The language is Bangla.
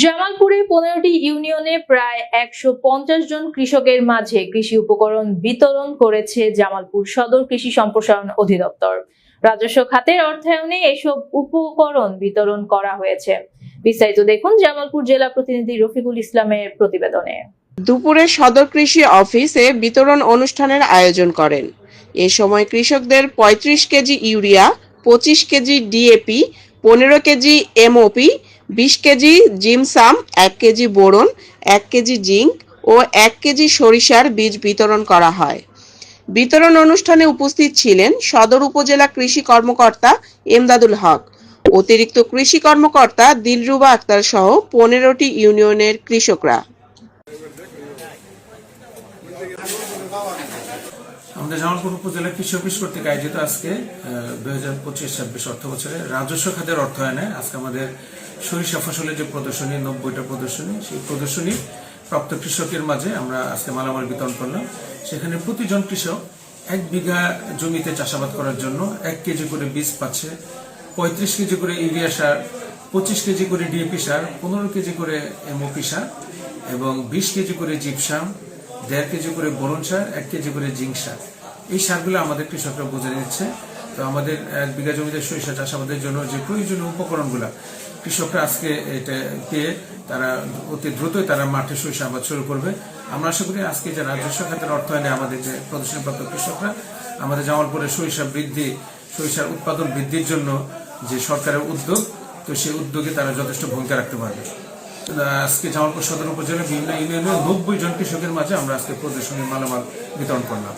জামালপুরে পনেরোটি ইউনিয়নে প্রায় একশো পঞ্চাশ জন কৃষকের মাঝে কৃষি উপকরণ বিতরণ করেছে জামালপুর সদর কৃষি সম্প্রসারণ অধিদপ্তর। রাজস্ব খাতের অর্থায়নে এসব উপকরণ বিতরণ করা হয়েছে। বিস্তারিত দেখুন জামালপুর জেলা প্রতিনিধি রফিকুল ইসলামের প্রতিবেদনে। দুপুরে সদর কৃষি অফিসে বিতরণ অনুষ্ঠানের আয়োজন করেন। এ সময় কৃষকদের ৩৫ কেজি ইউরিয়া, পঁচিশ কেজি ডিএপি, পনেরো কেজি এমওপি বিশ কেজি জিমসাম এক কেজি বোরন, এক কেজি জিঙ্ক ও এক কেজি সরিষার বীজ বিতরণ করা হয়। বিতরণ অনুষ্ঠানে উপস্থিত ছিলেন সদর উপজেলা কৃষি কর্মকর্তা এমদাদুল হক, অতিরিক্ত কৃষি কর্মকর্তা দিলরুবা আক্তার সহ পনেরোটি ইউনিয়নের কৃষকরা। আমাদের জামালপুর উপজেলা কৃষি অফিস কর্তৃক আয়োজিত আজকে দুই হাজার পঁচিশ, ছাব্বিশ অর্থ বছরে রাজস্ব খাতের অর্থায়নে আজকে আমাদের সরিষা ফসলের যে প্রদর্শনী, নব্বইটা প্রদর্শনী, সেই প্রদর্শনী প্রাপ্ত কৃষকের মাঝে আমরা আজকে মালামাল বিতরণ করলাম। সেখানে প্রতিজন কৃষক এক বিঘা জমিতে চাষাবাদ করার জন্য এক কেজি করে বীজ পাচ্ছে, পঁয়ত্রিশ কেজি করে ইউরিয়া সার, পঁচিশ কেজি করে ডিএপি সার, পনেরো কেজি করে এমওপি সার এবং বিশ কেজি করে জিপসাম দেড় কেজি করে বোরন সার, এক কেজি করে জিঙ্ক সার। এই সারগুলো আমাদের কৃষকরা বুঝে নিচ্ছে। তো আমাদের এক বিঘা জমিতে সরিষা চাষাবাদের জন্য যে প্রয়োজনীয় উপকরণগুলো, কৃষকরা আজকে এটা পেয়ে তারা অতি দ্রুতই তারা মাঠে সরিষা আবাদ শুরু করবে। আমরা আশা করি আজকে যে রাজস্ব খাতের অর্থায়নে আমাদের যে প্রদর্শনীপ্রাপ্ত কৃষকরা, আমাদের জামালপুরে সরিষা বৃদ্ধি, সরিষার উৎপাদন বৃদ্ধির জন্য যে সরকারের উদ্যোগ, তো সেই উদ্যোগে তারা যথেষ্ট ভূমিকা রাখতে পারবে। আজকে জামালপুর সদর উপজেলার বিভিন্ন ইউনিয়নের নব্বই জন কৃষকের মাঝে আমরা আজকে প্রদর্শনী মালামাল বিতরণ করলাম।